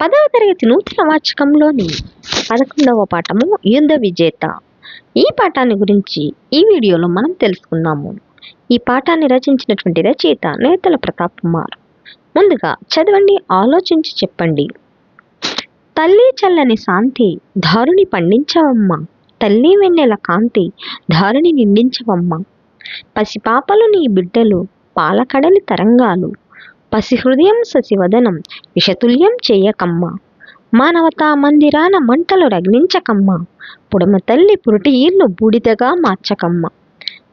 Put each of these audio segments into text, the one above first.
పదవ తరగతి నూతన వాచకంలోని పదకొండవ పాఠము యుద్ధ విజేత. ఈ పాఠాన్ని గురించి ఈ వీడియోలో మనం తెలుసుకుందాము. ఈ పాఠాన్ని రచించినటువంటి రచయిత నేతల ప్రతాప్ కుమార్. ముందుగా చదవండి ఆలోచించి చెప్పండి. తల్లి చల్లని శాంతి దారుని పండించవమ్మ. తల్లి వెన్నెల కాంతి దారుని నిండించవమ్మ పసిపాపలు నీ బిడ్డలు పాలకడలి తరంగాలు పసి హృదయం శశివదనం విషతుల్యం చేయకమ్మ. మానవతా మందిరాన మంటలు రగ్నించకమ్మ. పుడమ తల్లి పురుటి ఇల్లు బూడిదగా మార్చకమ్మ.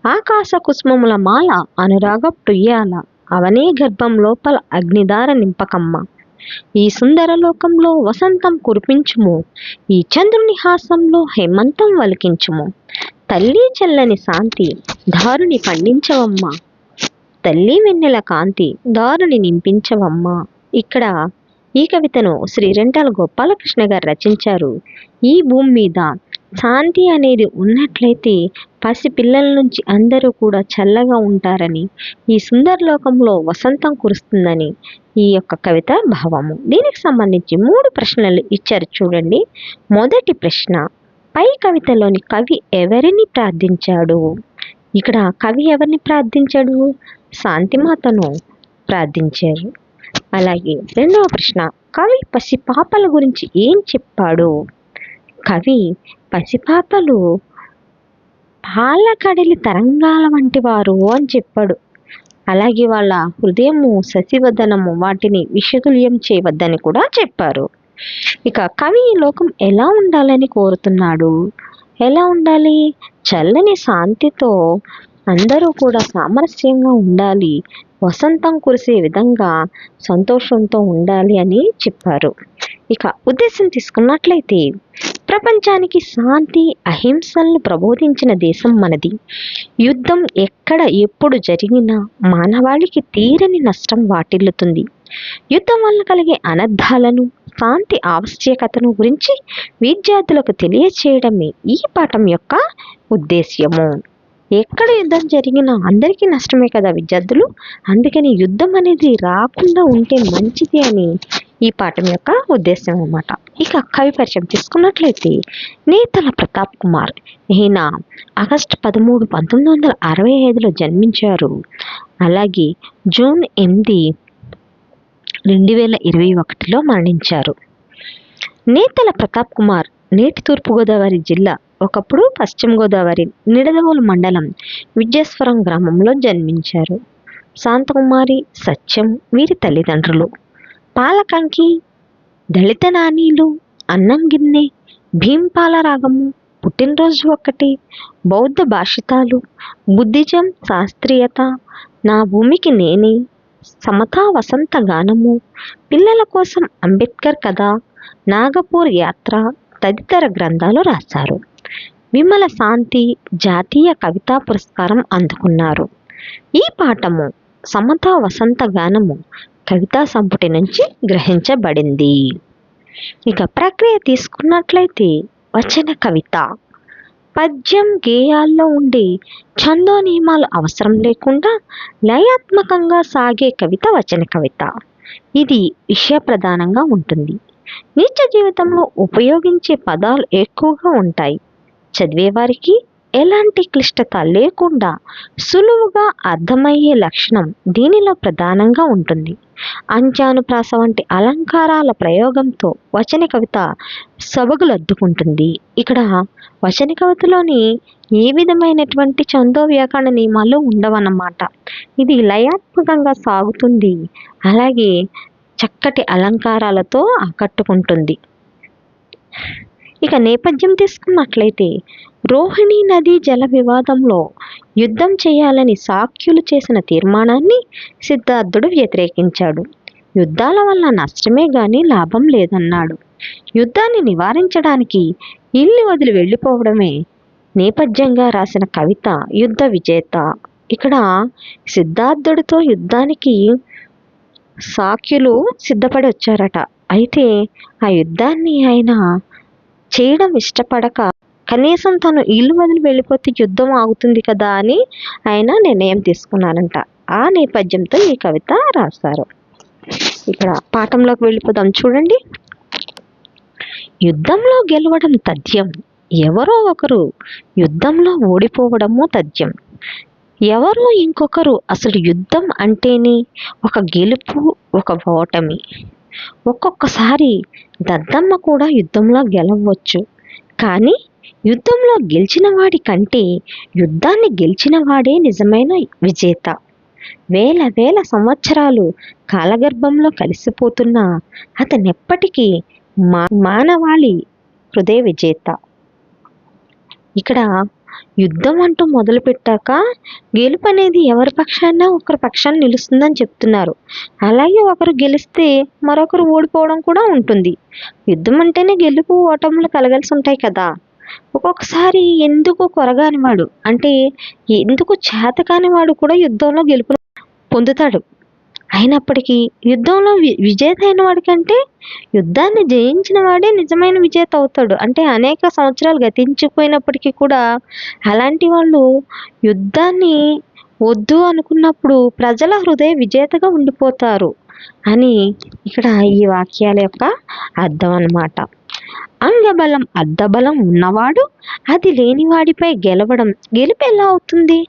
ఆకాశ కుస్మముల మాల అనురాగ ప్రియాల అవనే గర్భం లోపల అగ్నిదార నింపకమ్మ. ఈ సుందర లోకంలో వసంతం కురిపించుము ఈ చంద్రుని హాసంలో హేమంతం వలికించుము. తల్లి చల్లని శాంతి దారుని పండించవమ్మా. తల్లి వెన్నెల కాంతి దారుని నింపించవమ్మా. ఇక్కడ ఈ కవితను శ్రీ రెంటాల గోపాలకృష్ణ గారు రచించారు. ఈ భూమి మీద శాంతి అనేది ఉన్నట్లయితే పసి పిల్లల నుంచి అందరూ కూడా చల్లగా ఉంటారని ఈ సుందర లోకంలో వసంతం కురుస్తుందని ఈ యొక్క కవిత భావము. దీనికి సంబంధించి మూడు ప్రశ్నలు ఇచ్చారు చూడండి. మొదటి ప్రశ్న పై కవితలోని కవి ఎవరిని ప్రార్థించాడు? ఇక్కడ కవి ఎవరిని ప్రార్థించాడు? శాంతిమాతను ప్రార్థించారు. అలాగే రెండవ ప్రశ్న కవి పసిపాపల గురించి ఏం చెప్పాడు? కవి పసిపాపలు పాలకడలి తరంగాల వంటి వారు అని చెప్పాడు. అలాగే వాళ్ళ హృదయము శశివదనము వాటిని విషతుల్యం చేయవద్దని కూడా చెప్పారు. ఇక కవి ఈ లోకం ఎలా ఉండాలని కోరుతున్నాడు? ఎలా ఉండాలి? చల్లని శాంతితో అందరూ కూడా సామరస్యంగా ఉండాలి. వసంతం కురిసే విధంగా సంతోషంతో ఉండాలి అని చెప్పారు. ఇక ఉద్దేశం తీసుకున్నట్లయితే ప్రపంచానికి శాంతి అహింసలను ప్రబోధించిన దేశం మనది. యుద్ధం ఎక్కడ ఎప్పుడు జరిగినా మానవాళికి తీరని నష్టం వాటిల్లుతుంది. యుద్ధం వల్ల కలిగే అనర్థాలను శాంతి ఆవశ్యకతను గురించి విద్యార్థులకు తెలియచేయడమే ఈ పాఠం యొక్క ఉద్దేశ్యము. ఎక్కడ యుద్ధం జరిగినా అందరికీ నష్టమే కదా విద్యార్థులు. అందుకని యుద్ధం అనేది రాకుండా ఉంటే మంచిది అని ఈ పాఠం యొక్క ఉద్దేశం అన్నమాట. ఇక కవి పరిచయం తీసుకున్నట్లయితే నేతల ప్రతాప్ కుమార్. ఈయన ఆగస్టు పదమూడు పంతొమ్మిది వందల అరవై ఐదులో జన్మించారు. అలాగే జూన్ ఎనిమిది రెండు వేల ఇరవై ఒకటిలో మరణించారు. నేతల ప్రతాప్ కుమార్ నేటి తూర్పుగోదావరి జిల్లా ఒకప్పుడు పశ్చిమ గోదావరి నిడదవోలు మండలం విద్యేశ్వరం గ్రామంలో జన్మించారు. శాంతకుమారి సత్యం వీరి తల్లిదండ్రులు. పాలకంకి దళిత నానీలు అన్నం గిన్నె భీంపాల రాగము పుట్టినరోజు ఒకటి బౌద్ధ భాషితాలు బుద్ధిజం శాస్త్రీయత నా భూమికి నేనే సమతా వసంత గానము పిల్లల కోసం అంబేద్కర్ కథ నాగపూర్ యాత్ర తదితర గ్రంథాలు రాశారు. విమల శాంతి జాతీయ కవితా పురస్కారం అందుకున్నారు. ఈ పాఠము సమతా వసంత గానము కవితా సంపుటి నుంచి గ్రహించబడింది. ఇక ప్రక్రియ తీసుకున్నట్లయితే వచన కవిత. పద్యం గేయాల్లో ఉండే ఛందో నియమాలు అవసరం లేకుండా లయాత్మకంగా సాగే కవిత వచన కవిత. ఇది విషయ ప్రధానంగా ఉంటుంది. నిత్య జీవితంలో ఉపయోగించే పదాలు ఎక్కువగా ఉంటాయి. చదివేవారికి ఎలాంటి క్లిష్టత లేకుండా సులువుగా అర్థమయ్యే లక్షణం దీనిలో ప్రధానంగా ఉంటుంది. అంచానుప్రాస వంటి అలంకారాల ప్రయోగంతో వచన కవిత సొబగులద్దుకుంటుంది ఇక్కడ వచన కవితలోని ఏ విధమైనటువంటి చందో వ్యాకరణ నియమాలు ఉండవన్నమాట. ఇది లయాత్మకంగా సాగుతుంది. అలాగే చక్కటి అలంకారాలతో ఆకట్టుకుంటుంది. ఇక నేపథ్యం తీసుకున్నట్లయితే రోహిణీ నదీ జల వివాదంలో యుద్ధం చేయాలని సాఖ్యులు చేసిన తీర్మానాన్ని సిద్ధార్థుడు వ్యతిరేకించాడు. యుద్ధాల వల్ల నష్టమే గాని లాభం లేదన్నాడు. యుద్ధాన్ని నివారించడానికి ఇల్లు వదిలి వెళ్ళిపోవడమే నేపథ్యంగా రాసిన కవిత యుద్ధ విజేత. ఇక్కడ సిద్ధార్థుడితో యుద్ధానికి సాఖ్యులు సిద్ధపడి వచ్చారట. అయితే ఆ యుద్ధాన్ని ఆయన చేయడం ఇష్టపడక కనీసం తను ఇల్లు వదిలి వెళ్ళిపోతే యుద్ధం ఆగుతుంది కదా అని ఆయన నిర్ణయం తీసుకున్నారంట. ఆ నేపథ్యంతో ఈ కవిత రాశారు. ఇక్కడ పాఠంలోకి వెళ్ళిపోదాం చూడండి. యుద్ధంలో గెలవడం తథ్యం. ఎవరో ఒకరు యుద్ధంలో ఓడిపోవడము తథ్యం. ఎవరో ఇంకొకరు అసలు యుద్ధం అంటేనే ఒక గెలుపు ఒక ఓటమి. ఒక్కొక్కసారి దద్దమ్మ కూడా యుద్ధంలో గెలవచ్చు. కానీ యుద్ధంలో గెలిచిన వాడి కంటే యుద్ధాన్ని గెలిచిన వాడే నిజమైన విజేత. వేల వేల సంవత్సరాలు కాలగర్భంలో కలిసిపోతున్న అతనెప్పటికీ మా మానవాళి హృదయ విజేత. ఇక్కడ యుద్ధం అంటూ మొదలుపెట్టాక గెలుపు అనేది ఎవరి పక్షాన ఒకరి పక్షాన్ని నిలుస్తుందని చెప్తున్నారు. అలాగే ఒకరు గెలిస్తే మరొకరు ఓడిపోవడం కూడా ఉంటుంది. యుద్ధం అంటేనే గెలుపు ఓటములు కలగలిసి ఉంటాయి కదా. ఒక్కొక్కసారి ఎందుకు కొరగాని వాడు అంటే ఎందుకు చేతకానివాడు కూడా యుద్ధంలో గెలుపు పొందుతాడు? అయినప్పటికీ యుద్ధంలో వి విజేత అయిన వాడికంటే యుద్ధాన్ని జయించిన వాడే నిజమైన విజేత అవుతాడు. అంటే అనేక సంవత్సరాలు గతించిపోయినప్పటికీ కూడా అలాంటి వాళ్ళు యుద్ధాన్ని వద్దు అనుకున్నప్పుడు ప్రజల హృదయ విజేతగా ఉండిపోతారు అని ఇక్కడ ఈ వాక్యాల యొక్క అర్థం అన్నమాట. అంగబలం అర్ధబలం ఉన్నవాడు అది లేనివాడిపై గెలవడం. గెలుపు ఎలా అవుతుంది?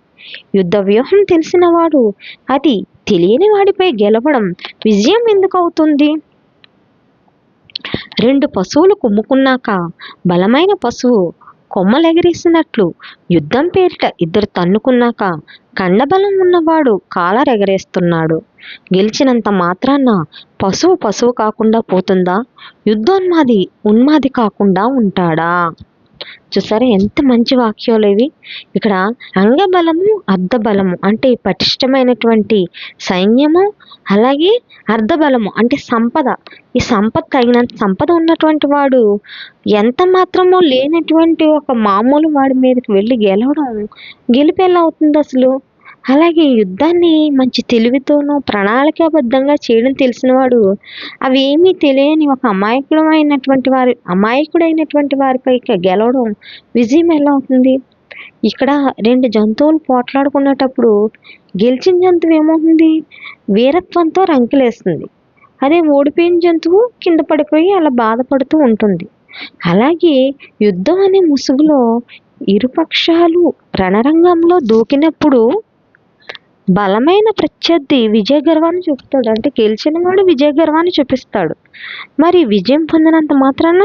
యుద్ధ వ్యూహం తెలిసినవాడు అది తెలియని వాడిపై గెలవడం విజయం ఎందుకు అవుతుంది రెండు పశువులు కుమ్ముకున్నాక బలమైన పశువు కొమ్మలెగరేసినట్లు యుద్ధం పేరిట ఇద్దరు తన్నుకున్నాక కండబలం ఉన్నవాడు కాలరెగరేస్తున్నాడు. గెలిచినంత మాత్రాన పశువు పశువు కాకుండా పోతుందా? యుద్ధోన్మాది ఉన్మాది కాకుండా ఉంటాడా? చూసారా ఎంత మంచి వాక్యాలు ఇవి. ఇక్కడ అంగబలము అర్ధబలము అంటే పటిష్టమైనటువంటి సైన్యము అలాగే అర్ధబలము అంటే సంపద. ఈ సంపద తగినంత సంపద ఉన్నటువంటి వాడు ఎంత మాత్రమో లేనటువంటి ఒక మామూలు వాడి మీదకి వెళ్ళి గెలవడం గెలిపేలా అవుతుంది అసలు? అలాగే యుద్ధాన్ని మంచి తెలివితోనూ ప్రణాళికాబద్ధంగా చేయడం తెలిసినవాడు అవి ఏమీ తెలియని ఒక అమాయకుడమైనటువంటి వారి అమాయకుడైనటువంటి వారిపై గెలవడం విజయం ఎలా అవుతుంది? ఇక్కడ రెండు జంతువులు పోట్లాడుకునేటప్పుడు గెలిచిన జంతువు ఏమవుతుంది? వీరత్వంతో రంకెలేస్తుంది. అదే ఓడిపోయిన జంతువు కింద పడిపోయి అలా బాధపడుతూ ఉంటుంది. అలాగే యుద్ధం అనే ముసుగులో ఇరుపక్షాలు రణరంగంలో దూకినప్పుడు బలమైన ప్రత్యర్థి విజయ గర్వాన్ని చూపుతాడు. అంటే గెలిచిన వాడు విజయ గర్వాన్ని చూపిస్తాడు. మరి విజయం పొందినంత మాత్రాన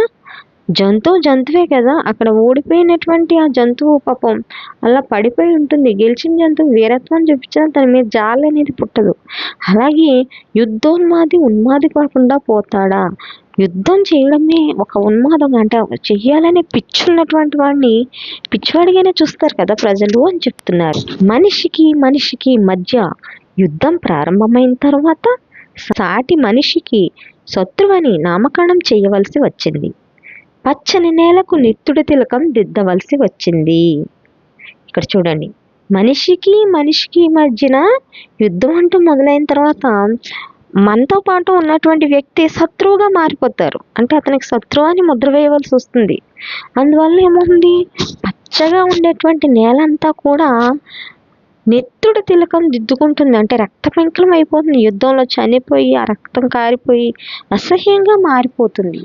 జంతువు జంతువే కదా. అక్కడ ఓడిపోయినటువంటి ఆ జంతువు పాపం అలా పడిపోయి ఉంటుంది. గెలిచిన జంతువు వీరత్వం చూపించిన తన మీద జాలి అనేది పుట్టదు. అలాగే యుద్ధోన్మాది ఉన్మాది కాకుండా పోతాడా? యుద్ధం చేయడమే ఒక ఉన్మాదం అంటే. చెయ్యాలనే పిచ్చున్నటువంటి వాడిని పిచ్చివాడిగానే చూస్తారు కదా ప్రజలు అని చెప్తున్నారు. మనిషికి మనిషికి మధ్య యుద్ధం ప్రారంభమైన తర్వాత సాటి మనిషికి శత్రువని నామకరణం చేయవలసి వచ్చింది. పచ్చని నేలకు నిత్తుడి తిలకం దిద్దవలసి వచ్చింది. ఇక్కడ చూడండి. మనిషికి మనిషికి మధ్యన యుద్ధం అంటూ మొదలైన తర్వాత మనతో పాటు ఉన్నటువంటి వ్యక్తి శత్రువుగా మారిపోతారు. అంటే అతనికి శత్రువు అని ముద్ర వేయవలసి వస్తుంది. అందువల్ల ఏమవుతుంది పచ్చగా ఉండేటువంటి నేల అంతా కూడా నెత్తుడు తిలకం దిద్దుకుంటుంది. అంటే రక్త పెంకలం అయిపోతుంది. యుద్ధంలో చనిపోయి ఆ రక్తం కారిపోయి అసహ్యంగా మారిపోతుంది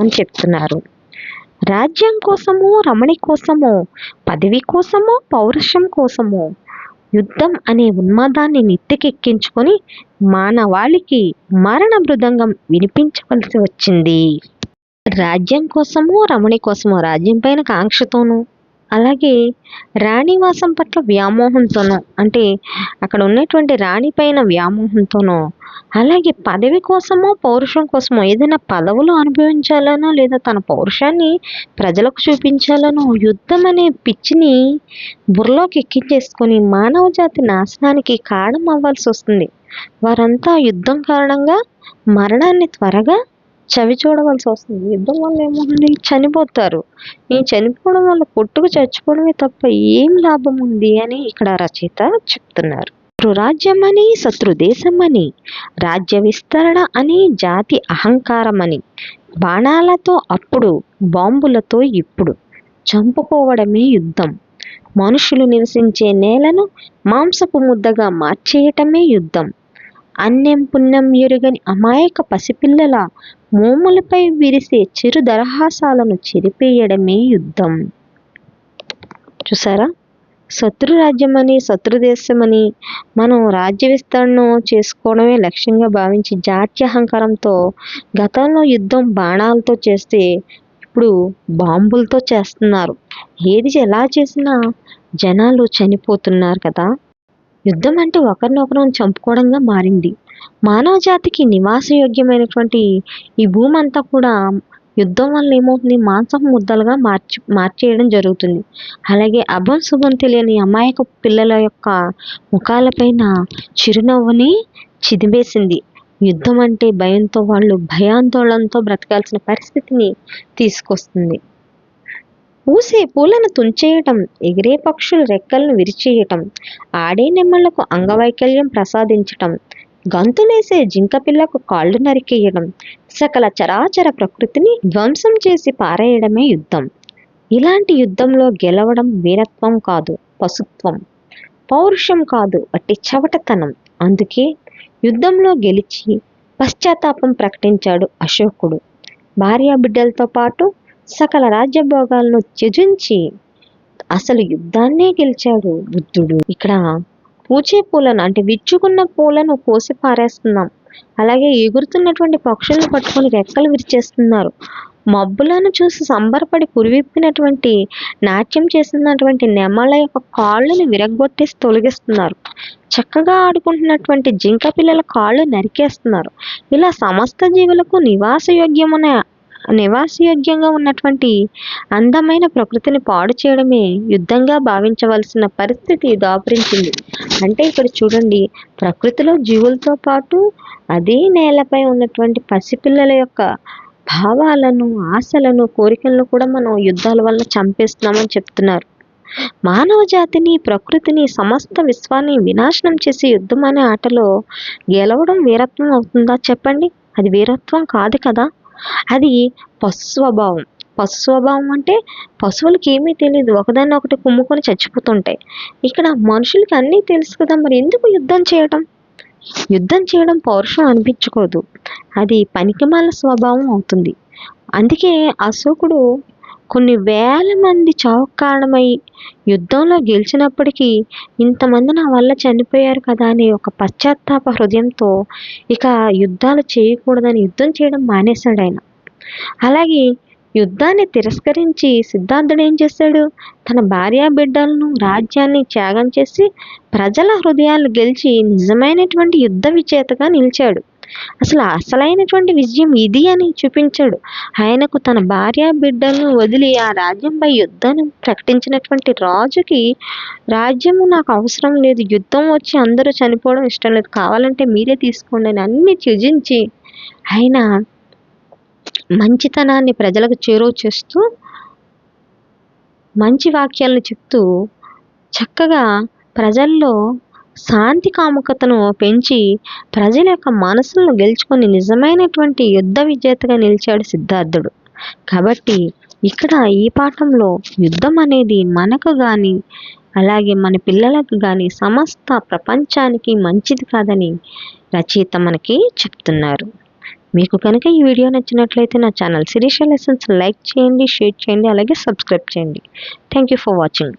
అని చెప్తున్నారు. రాజ్యం కోసమో రమణి కోసమో పదవి కోసమో పౌరుషం కోసమో యుద్ధం అనే ఉన్మాదాన్ని నెత్తికెక్కించుకొని మానవాళికి మరణ మృదంగం వినిపించవలసి వచ్చింది. రాజ్యం కోసమో రమణి కోసమో రాజ్యం పైన కాంక్షతోనూ అలాగే రాణివాసం పట్ల వ్యామోహంతోనో అంటే అక్కడ ఉన్నటువంటి రాణి పైన వ్యామోహంతోనో అలాగే పదవి కోసమో పౌరుషం కోసమో ఏదైనా పదవులు అనుభవించాలనో లేదా తన పౌరుషాన్ని ప్రజలకు చూపించాలనో యుద్ధం అనే పిచ్చిని బుర్రలోకి ఎక్కించేసుకొని మానవ జాతి నాశనానికి కారణం అవ్వాల్సి వస్తుంది. వారంతా యుద్ధం కారణంగా మరణాన్ని త్వరగా చవి చూడవలసి వస్తుంది. యుద్ధం వల్ల ఏముంది? చనిపోతారు. ఈ చనిపోవడం వల్ల పొట్టుకు చచ్చిపోవడమే తప్ప ఏం లాభం ఉంది అని ఇక్కడ రచయిత చెప్తున్నారు. శత్రురాజ్యం శత్రు శత్రుదేశం అని రాజ్య విస్తరణ అని జాతి అహంకారమని బాణాలతో అప్పుడు బాంబులతో ఇప్పుడు చంపుకోవడమే యుద్ధం. మనుషులు నివసించే నేలను మాంసపు ముద్దగా మార్చేయటమే యుద్ధం. అన్యం పుణ్యం ఎరుగని అమాయక పసిపిల్లల మోములపై విరిసే చిరు దరహాసాలను చెరిపేయడమే యుద్ధం. చూసారా శత్రు రాజ్యమని శత్రు దేశమని మనం రాజ్య విస్తరణ చేసుకోవడమే లక్ష్యంగా భావించి జాత్యహంకారంతో గతంలో యుద్ధం బాణాలతో చేస్తే ఇప్పుడు బాంబులతో చేస్తున్నారు. ఏది ఎలా చేసినా జనాలు చనిపోతున్నారు కదా. యుద్ధం అంటే ఒకరినొకరు చంపుకోవడంగా మారింది. మానవ జాతికి నివాసయోగ్యమైనటువంటి ఈ భూమి అంతా కూడా యుద్ధం వల్ల ఏమవుతుంది? మాంసం ముద్దలుగా మార్చి మార్చేయడం జరుగుతుంది. అలాగే అభం శుభం తెలియని అమాయక పిల్లల యొక్క ముఖాలపైన చిరునవ్వుని చిదిమేసింది. యుద్ధం అంటే భయంతో వాళ్ళు భయాందోళనతో బ్రతకాల్సిన పరిస్థితిని తీసుకొస్తుంది. పూసే పూలను తుంచేయటం ఎగిరే పక్షుల రెక్కలను విరిచేయటం ఆడే నెమ్మలకు అంగవైకల్యం ప్రసాదించటం గంతులేసే జింక పిల్లకు కాళ్ళు నరికేయడం సకల చరాచర ప్రకృతిని ధ్వంసం చేసి పారేయడమే యుద్ధం. ఇలాంటి యుద్ధంలో గెలవడం వీరత్వం కాదు పశుత్వం. పౌరుషం కాదు అట్టి చవటతనం. అందుకే యుద్ధంలో గెలిచి పశ్చాత్తాపం ప్రకటించాడు అశోకుడు. భార్యా బిడ్డలతో పాటు సకల రాజ్యభోగాలను త్యజించి అసలు యుద్ధాన్నే గెలిచాడు బుద్ధుడు. ఇక్కడ పూచే పూలను అంటే విచ్చుకున్న పూలను కోసి పారేస్తున్నాం. అలాగే ఎగురుతున్నటువంటి పక్షులను పట్టుకొని రెక్కలు విరిచేస్తున్నారు. మబ్బులను చూసి సంబరపడి పురివిప్పినటువంటి నాట్యం చేస్తున్నటువంటి నెమల యొక్క కాళ్ళను విరగ్గొట్టేసి తొలగిస్తున్నారు. చక్కగా ఆడుకుంటున్నటువంటి జింక పిల్లల కాళ్ళు నరికేస్తున్నారు. ఇలా సమస్త జీవులకు నివాసయోగ్యమైన నివాసయోగ్యంగా ఉన్నటువంటి అందమైన ప్రకృతిని పాడు చేయడమే యుద్ధంగా భావించవలసిన పరిస్థితి దాపురించింది అంటే ఇక్కడ చూడండి ప్రకృతిలో జీవులతో పాటు అదే నేలపై ఉన్నటువంటి పసిపిల్లల యొక్క భావాలను ఆశలను కోరికలను కూడా మనం యుద్ధాల వల్ల చంపేస్తున్నామని చెప్తున్నారు. మానవ జాతిని ప్రకృతిని సమస్త విశ్వాన్ని వినాశనం చేసే యుద్ధం అనే ఆటలో గెలవడం వీరత్వం అవుతుందా చెప్పండి? అది వీరత్వం కాదు కదా. అది పశు స్వభావం పశు స్వభావం అంటే పశువులకి ఏమీ తెలియదు ఒకదాన్ని ఒకటి కుమ్ముకొని చచ్చిపోతుంటాయి. ఇక్కడ మనుషులకి అన్నీ తెలుసు కదా మరి ఎందుకు యుద్ధం చేయడం యుద్ధం చేయడం పౌరుషం అనిపించుకోదు. అది పనికిమాల స్వభావం అవుతుంది. అందుకే అశోకుడు కొన్ని వేల మంది చావు కారణమై యుద్ధంలో గెలిచినప్పటికీ ఇంతమంది నా వల్ల చనిపోయారు కదా అనే ఒక పశ్చాత్తాప హృదయంతో ఇక యుద్ధాలు చేయకూడదని యుద్ధం చేయడం మానేశాడు ఆయన. అలాగే యుద్ధాన్ని తిరస్కరించి సిద్ధార్థుడు ఏం చేశాడు? తన భార్య బిడ్డలను రాజ్యాన్ని త్యాగం చేసి ప్రజల హృదయాలు గెలిచి నిజమైనటువంటి యుద్ధ విజేతగా నిలిచాడు. అసలు అసలైనటువంటి విజయం ఇది అని చూపించాడు. ఆయనకు తన భార్య బిడ్డలను వదిలి ఆ రాజ్యంపై యుద్ధాన్ని ప్రకటించినటువంటి రాజుకి రాజ్యము నాకు అవసరం లేదు. యుద్ధం వచ్చి అందరూ చనిపోవడం ఇష్టం లేదు. కావాలంటే మీరే తీసుకోండి అని అన్ని త్యజించి ఆయన మంచితనాన్ని ప్రజలకు చేరువ చేస్తూ మంచి వాక్యాలను చెప్తూ చక్కగా ప్రజల్లో శాంతి కాముకతను పెంచి ప్రజల యొక్క మనసులను గెలుచుకొని నిజమైనటువంటి యుద్ధ విజేతగా నిలిచాడు సిద్ధార్థుడు. కాబట్టి ఇక్కడ ఈ పాఠంలో యుద్ధం అనేది మనకు కానీ అలాగే మన పిల్లలకు కానీ సమస్త ప్రపంచానికి మంచిది కాదని రచయిత మనకి చెప్తున్నారు. మీకు కనుక ఈ వీడియో నచ్చినట్లయితే నా ఛానల్ శిరీష లెసన్స్ లైక్ చేయండి షేర్ చేయండి అలాగే సబ్స్క్రైబ్ చేయండి. Thank you for watching.